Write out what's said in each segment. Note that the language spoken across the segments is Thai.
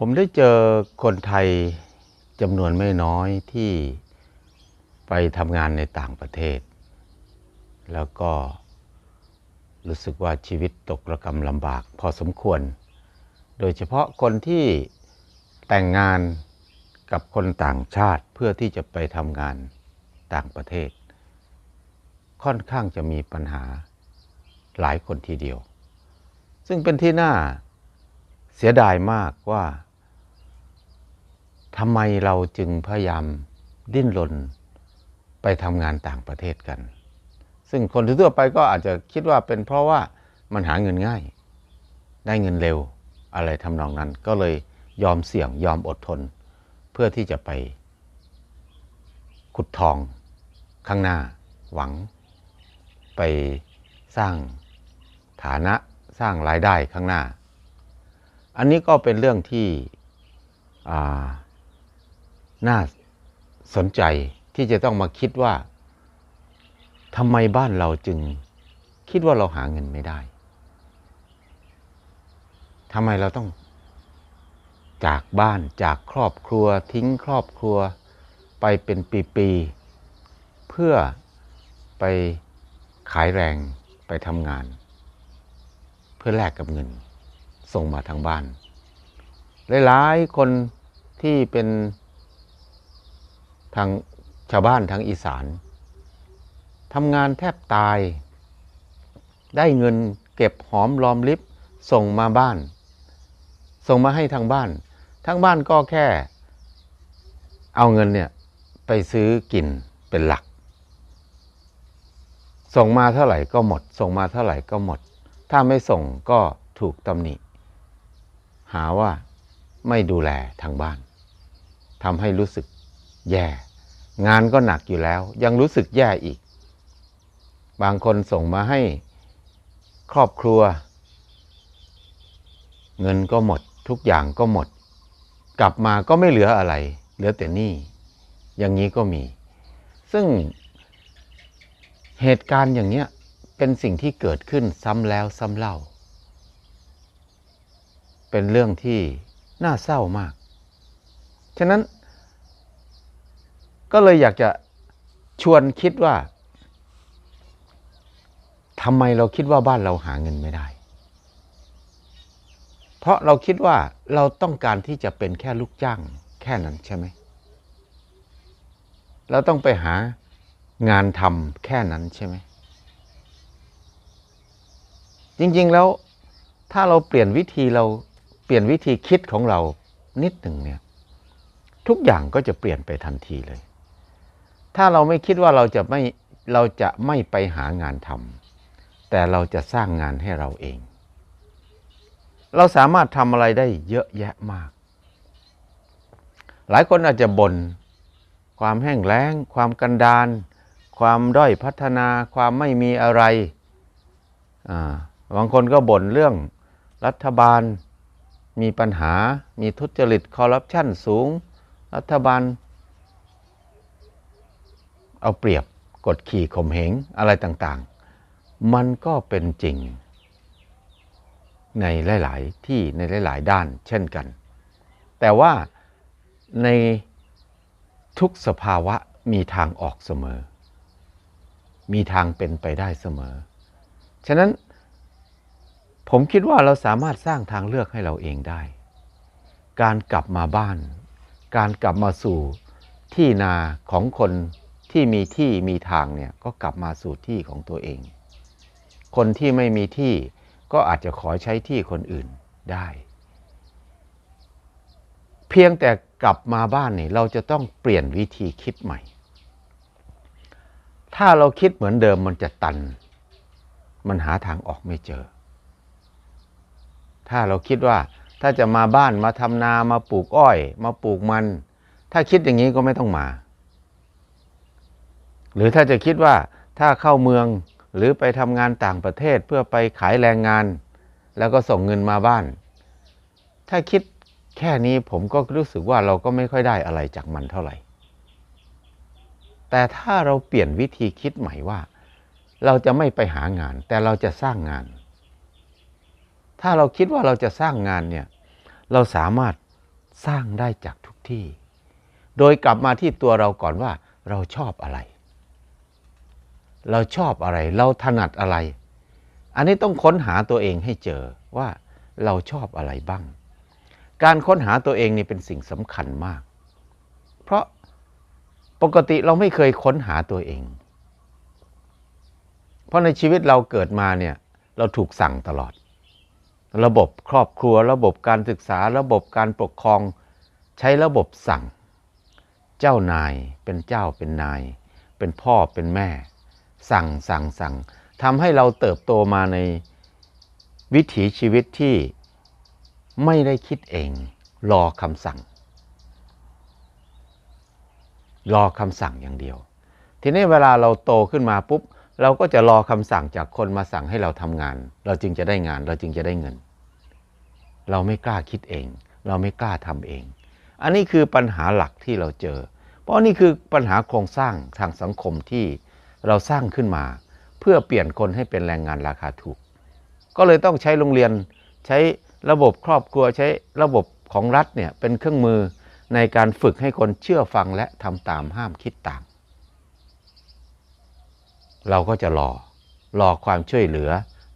ผมได้เจอคนไทยจำนวนไม่น้อยที่ไปทำงานในต่างประเทศ แล้วก็รู้สึกว่าชีวิตตกระกำลำบากพอสมควร โดยเฉพาะคนที่แต่งงานกับคนต่างชาติเพื่อที่จะไปทำงานต่างประเทศ ค่อนข้างจะมีปัญหาหลายคนทีเดียว ซึ่งเป็นที่น่าเสียดายมากว่า ทำไมเราจึงพยายามดิ้นรนไปทำงานต่างประเทศกัน ซึ่งคนทั่วไปก็อาจจะคิดว่าเป็นเพราะว่ามันหาเงินง่าย ได้เงินเร็วอะไรทำนองนั้น ก็เลยยอมเสี่ยงยอมอดทน เพื่อที่จะไป ขุดทองข้างหน้าหวัง ไปสร้างฐานะสร้างรายได้ข้างหน้า อันนี้ก็เป็นเรื่องที่ น่าสนใจที่จะต้องมาคิดว่าทำไมบ้านเราจึงคิดว่าเราหาเงินไม่ได้ทำไมเราต้องจากบ้านจากครอบครัวทิ้งครอบครัวไปเป็นปีๆเพื่อไปขายแรงไปทำงาน เพื่อแลกกับเงินส่งมาทางบ้าน หลายๆคนที่เป็น ทางชาวบ้านทางอีสานทำงานแทบตาย ได้เงินเก็บหอมรอมริบส่งมาบ้าน ส่งมาให้ทางบ้าน ทางบ้านก็แค่ เอาเงินเนี่ยไปซื้อกินเป็นหลัก ส่งมาเท่าไหร่ก็หมด ส่งมาเท่าไหร่ก็หมด ถ้าไม่ส่งก็ถูกตำหนิ หาว่าไม่ดูแลทางบ้านทำให้รู้สึกแย่ งานก็หนักอยู่แล้ว ยังรู้สึกแย่อีก บางคนส่งมาให้ครอบครัว เงินก็หมด ทุกอย่างก็หมด กลับมาก็ไม่เหลืออะไร เหลือแต่หนี้อย่างนี้ก็มี ซึ่งเหตุการณ์อย่างเนี้ยเป็นสิ่งที่เกิดขึ้นซ้ำแล้วซ้ำเล่า เป็นเรื่องที่น่าเศร้ามาก ฉะนั้น ก็เลยอยากจะชวนคิดว่าทำไมเราคิดว่าบ้านเราหาเงินไม่ได้ เพราะเราคิดว่าเราต้องการที่จะเป็นแค่ลูกจ้างแค่นั้นใช่ไหม เราต้องไปหางานทำแค่นั้นใช่ไหม จริงๆแล้วถ้าเราเปลี่ยนวิธีเราเปลี่ยนวิธีคิดของเรานิดหนึ่งเนี่ย ทุกอย่างก็จะเปลี่ยนไปทันทีเลย ถ้าเราไม่คิดว่าเราจะไม่เราจะไม่ไปหางานทำแต่เราจะสร้างงานให้เราเอง เราสามารถทำอะไรได้เยอะแยะมาก หลายคนอาจจะบน่นความแห้งแล้ง ความกันดาน ความด้อยพัฒนา ความไม่มีอะไร บางคนก็บ่นเรื่องรัฐบาลมีปัญหา มีทุจริตคอร์รัปชันสูง รัฐบาล เอาเปรียบกดขี่ข่มเหงอะไรต่างๆ มันก็เป็นจริง ในหลาย ๆ ที่ในหลาย ๆ ด้านเช่นกัน แต่ว่าในทุกสภาวะมีทางออกเสมอ มีทางเป็นไปได้เสมอ ฉะนั้นผมคิดว่าเราสามารถสร้างทางเลือกให้เราเองได้ การกลับมาบ้าน การกลับมาสู่ที่นาของคน ที่มีที่มีทางเนี่ยก็กลับมาสู่ที่ของตัวเอง คนที่ไม่มีที่ก็อาจจะขอใช้ที่คนอื่นได้ เพียงแต่กลับมาบ้านนี่เราจะต้องเปลี่ยนวิธีคิดใหม่ ถ้าเราคิดเหมือนเดิมมันจะตัน มันหาทางออกไม่เจอ ถ้าเราคิดว่าถ้าจะมาบ้านมาทำนามาปลูกอ้อย มาปลูกมัน ถ้าคิดอย่างนี้ก็ไม่ต้องมา หรือถ้าจะคิดว่าถ้าเข้าเมืองหรือไปทำงานต่างประเทศเพื่อไปขายแรงงาน แล้วก็ส่งเงินมาบ้าน ถ้าคิดแค่นี้ผมก็รู้สึกว่าเราก็ไม่ค่อยได้อะไรจากมันเท่าไหร่ แต่ถ้าเราเปลี่ยนวิธีคิดใหม่ว่า เราจะไม่ไปหางาน แต่เราจะสร้างงาน ถ้าเราคิดว่าเราจะสร้างงานเนี่ยเราสามารถสร้างได้จากทุกที่ โดยกลับมาที่ตัวเราก่อนว่าเราชอบอะไร เราชอบอะไร เราถนัดอะไร อันนี้ต้องค้นหาตัวเองให้เจอว่าเราชอบอะไรบ้าง การค้นหาตัวเองนี่เป็นสิ่งสำคัญมาก เพราะปกติเราไม่เคยค้นหาตัวเอง เพราะในชีวิตเราเกิดมาเนี่ยเราถูกสั่งตลอด ระบบครอบครัว ระบบการศึกษา ระบบการปกครอง ใช้ระบบสั่ง เจ้านายเป็นเจ้าเป็นนาย เป็นพ่อเป็นแม่ สั่งสั่งสั่งทำให้เราเติบโตมาในวิถีชีวิตที่ไม่ได้คิดเอง รอคำสั่ง รอคำสั่งอย่างเดียว ทีนี้เวลาเราโตขึ้นมาปุ๊บ เราก็จะรอคำสั่งจากคนมาสั่งให้เราทำงาน เราจึงจะได้งาน เราจึงจะได้เงิน เราไม่กล้าคิดเอง เราไม่กล้าทำเอง อันนี้คือปัญหาหลักที่เราเจอ เพราะนี่คือปัญหาโครงสร้างทางสังคมที่ เราสร้างขึ้นมา เพื่อเปลี่ยนคนให้เป็นแรงงานราคาถูก ก็เลยต้องใช้โรงเรียนใช้ระบบครอบครัวใช้ระบบของรัฐเนี่ยเป็นเครื่องมือในการฝึกให้คนเชื่อฟังและทำตามห้ามคิดต่าง เราก็จะรอ รอความช่วยเหลือ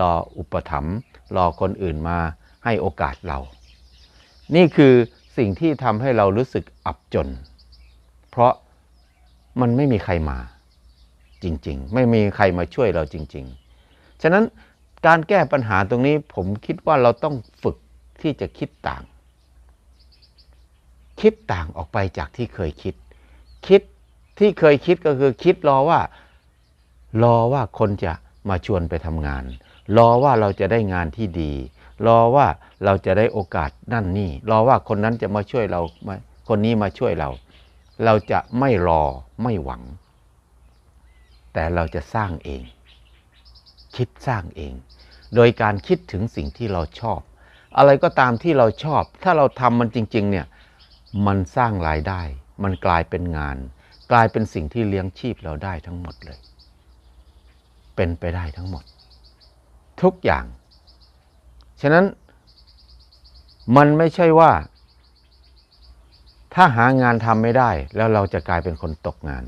รออุปถัมภ์รอคนอื่นมาให้โอกาสเรา นี่คือสิ่งที่ทำให้เรารู้สึกอับจน เพราะมันไม่มีใครมา จริง ๆ ไม่มีใครมาช่วยเราจริง ๆ ฉะนั้นการแก้ปัญหาตรงนี้ผมคิดว่าเราต้องฝึกที่จะคิดต่าง คิดต่างออกไปจากที่เคยคิด คิดที่เคยคิดก็คือคิดรอว่า รอว่าคนจะมาชวนไปทำงาน รอว่าเราจะได้งานที่ดี รอว่าเราจะได้โอกาสนั่นนี่ รอว่าคนนั้นจะมาช่วยเรามคนนี้มาช่วยเรา เราจะไม่รอไม่หวัง แต่เราจะสร้างเอง คิดสร้างเอง โดยการคิดถึงสิ่งที่เราชอบ อะไรก็ตามที่เราชอบ ถ้าเราทำมันจริง ๆ เนี่ย มันสร้างรายได้ มันกลายเป็นงาน กลายเป็นสิ่งที่เลี้ยงชีพเราได้ทั้งหมดเลย เป็นไปได้ทั้งหมด ทุกอย่าง ฉะนั้นมันไม่ใช่ว่า ถ้าหางานทำไม่ได้ แล้วเราจะกลายเป็นคนตกงาน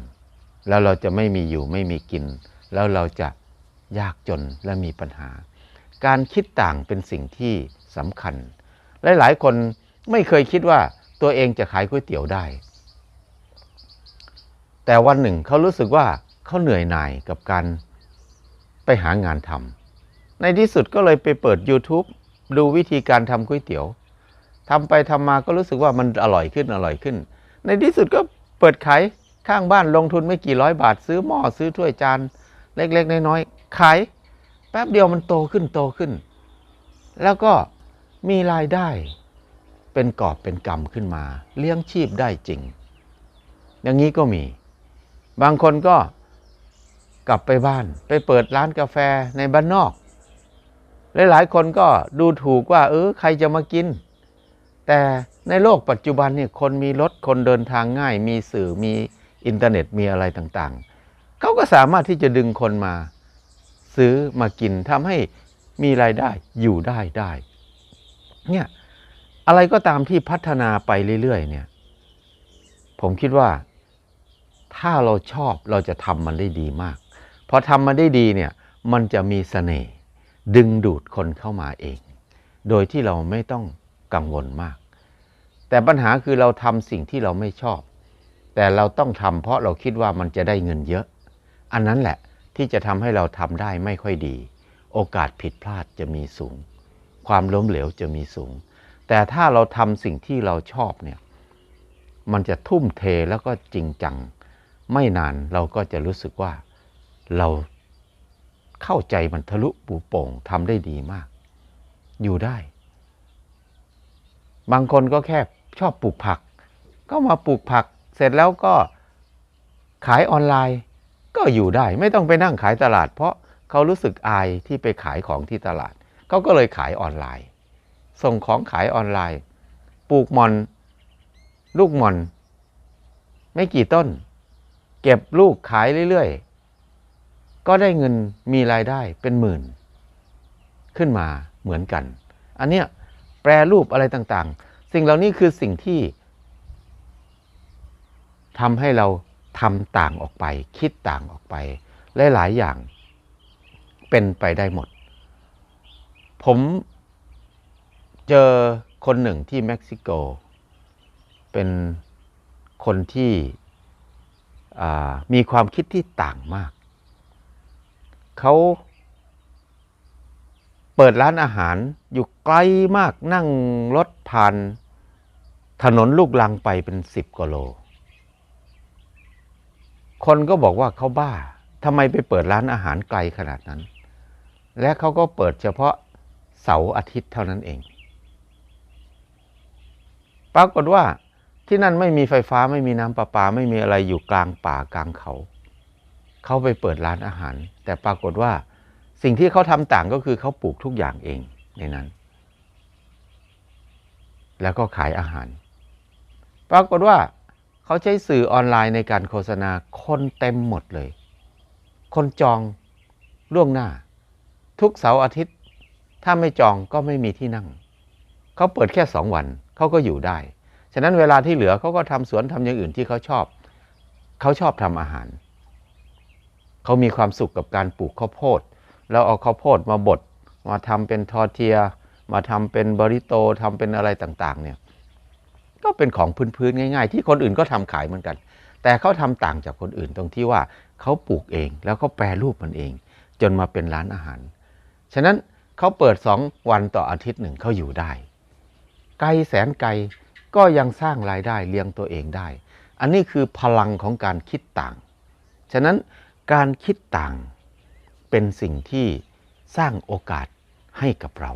แล้วเราจะไม่มีอยู่ไม่มีกิน แล้วเราจะยากจนและมีปัญหา การคิดต่างเป็นสิ่งที่สำคัญ หลาย ๆ คนไม่เคยคิดว่าตัวเองจะขายก๋วยเตี๋ยวได้ แต่วันหนึ่งเขารู้สึกว่าเขาเหนื่อยหน่ายกับการไปหางานทำในที่สุดก็เลยไปเปิด YouTube ดูวิธีการทำก๋วยเตี๋ยวทำไปทำมาก็รู้สึกว่ามันอร่อยขึ้นอร่อยขึ้น ในที่สุดก็เปิดขาย ข้างบ้านลงทุนไม่กี่ร้อยบาท ซื้อหม้อซื้อถ้วยจานเล็ก ๆ น้อยๆขายแป๊บเดียวมันโตขึ้นโตขึ้น แล้วก็มีรายได้เป็นกอบเป็นกำขึ้นมา เลี้ยงชีพได้จริง อย่างนี้ก็มี บางคนก็กลับไปบ้านไปเปิดร้านกาแฟในบ้านนอก หลายๆคนก็ดูถูกว่า เออใครจะมากิน แต่ในโลกปัจจุบันเนี่ยคนมีรถคนเดินทางง่าย มีสื่อมี อินเทอร์เน็ตมีอะไรต่างๆ เขาก็สามารถที่จะดึงคนมาซื้อมากินทำให้มีรายได้อยู่ได้ได้ เนี่ยอะไรก็ตามที่พัฒนาไปเรื่อยๆเนี่ย ผมคิดว่า ถ้าเราชอบเราจะทำมันได้ดีมาก พอทำมันได้ดีเนี่ย มันจะมีเสน่ห์ดึงดูดคนเข้ามาเอง โดยที่เราไม่ต้องกังวลมาก แต่ปัญหาคือเราทำสิ่งที่เราไม่ชอบ แต่เราต้องทำเพราะเราคิดว่ามันจะได้เงินเยอะ อันนั้นแหละที่จะทำให้เราทำได้ไม่ค่อยดี โอกาสผิดพลาดจะมีสูง ความล้มเหลวจะมีสูง แต่ถ้าเราทำสิ่งที่เราชอบเนี่ยมันจะทุ่มเทแล้วก็จริงจัง ไม่นานเราก็จะรู้สึกว่าเราเข้าใจมันทะลุปูโป่งทำได้ดีมาก อยู่ได้ บางคนก็แค่ชอบปลูกผัก ก็มาปลูกผัก เสร็จแล้วก็ขายออนไลน์ก็อยู่ได้ ไม่ต้องไปนั่งขายตลาด เพราะเขารู้สึกอายที่ไปขายของที่ตลาด เขาก็เลยขายออนไลน์ ส่งของขายออนไลน์ ปลูกมอน ลูกมอน ไม่กี่ต้น เก็บลูกขายเรื่อยๆ ก็ได้เงินมีรายได้เป็นหมื่น ขึ้นมาเหมือนกัน อันเนี้ยแปรรูปอะไรต่างๆ สิ่งเหล่านี้คือสิ่งที่ ทำให้เราทำต่างออกไป คิดต่างออกไปหลายๆอย่างเป็นไปได้หมด ผมเจอคนหนึ่งที่เม็กซิโก เป็นคนที่มีความคิดที่ต่างมาก เขาเปิดร้านอาหารอยู่ไกลมากนั่งรถผ่านถนนลูกลังไปเป็นสิบกิโล คนก็บอกว่าเขาบ้าทำไมไปเปิดร้านอาหารไกลขนาดนั้น และเขาก็เปิดเฉพาะเสาร์อาทิตย์เท่านั้นเอง ปรากฏว่าที่นั่นไม่มีไฟฟ้าไม่มีน้ำประปาไม่มีอะไรอยู่กลางป่ากลางเขา เขาไปเปิดร้านอาหาร แต่ปรากฏว่าสิ่งที่เขาทำต่างก็คือเขาปลูกทุกอย่างเองในนั้น แล้วก็ขายอาหาร ปรากฏว่า เขาใช้สื่อออนไลน์ในการโฆษณาคนเต็มหมดเลย คนจองล่วงหน้า ทุกเสาร์อาทิตย์ ถ้าไม่จองก็ไม่มีที่นั่ง เขาเปิดแค่สองวันเขาก็อยู่ได้ ฉะนั้นเวลาที่เหลือเขาก็ทำสวนทำอย่างอื่นที่เขาชอบ เขาชอบทำอาหาร เขามีความสุขกับการปลูกข้าวโพด แล้วเอาข้าวโพดมาบดมาทำเป็นทอเทีย มาทำเป็นบริโตทำเป็นอะไรต่าง ๆ เนี่ย ก็เป็นของพื้นๆง่าย ๆ ที่คนอื่นก็ทำขายเหมือนกัน แต่เขาทำต่างจากคนอื่นตรงที่ว่าเขาปลูกเองแล้วเขาแปรรูปมันเอง จนมาเป็นร้านอาหาร ฉะนั้นเขาเปิดสองวันต่ออาทิตย์หนึ่งเขาอยู่ได้ ไกลแสนไกลก็ยังสร้างรายได้เลี้ยงตัวเองได้ อันนี้คือพลังของการคิดต่าง ฉะนั้นการคิดต่างเป็นสิ่งที่สร้างโอกาสให้กับเรา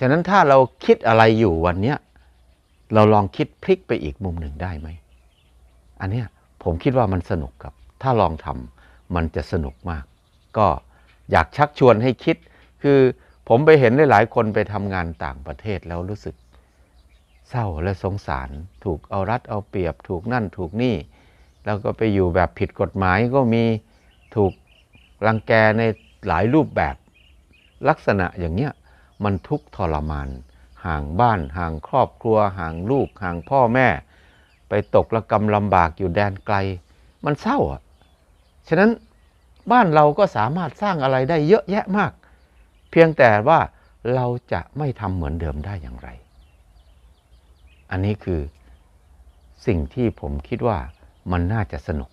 ฉะนั้นถ้าเราคิดอะไรอยู่วันนี้ เราลองคิดพลิกไปอีกมุมหนึ่งได้ไหม อันเนี้ยผมคิดว่ามันสนุกครับ ถ้าลองทำมันจะสนุกมาก ก็อยากชักชวนให้คิด คือผมไปเห็นหลายๆคนไปทำงานต่างประเทศแล้วรู้สึกเศร้าและสงสาร ถูกเอารัดเอาเปรียบ ถูกนั่นถูกนี่ แล้วก็ไปอยู่แบบผิดกฎหมายก็มีถูกรังแกในหลายรูปแบบ ลักษณะอย่างเนี้ยมันทุกข์ทรมาน ห่างบ้านห่างครอบครัว ห่างลูก ห่างพ่อแม่ ไปตกระกำลำบากอยู่แดนไกล มันเศร้าอะฉะนั้นบ้านเราก็สามารถสร้างอะไรได้เยอะแยะมาก เพียงแต่ว่าเราจะไม่ทำเหมือนเดิมได้อย่างไร อันนี้คือสิ่งที่ผมคิดว่ามันน่าจะสนุก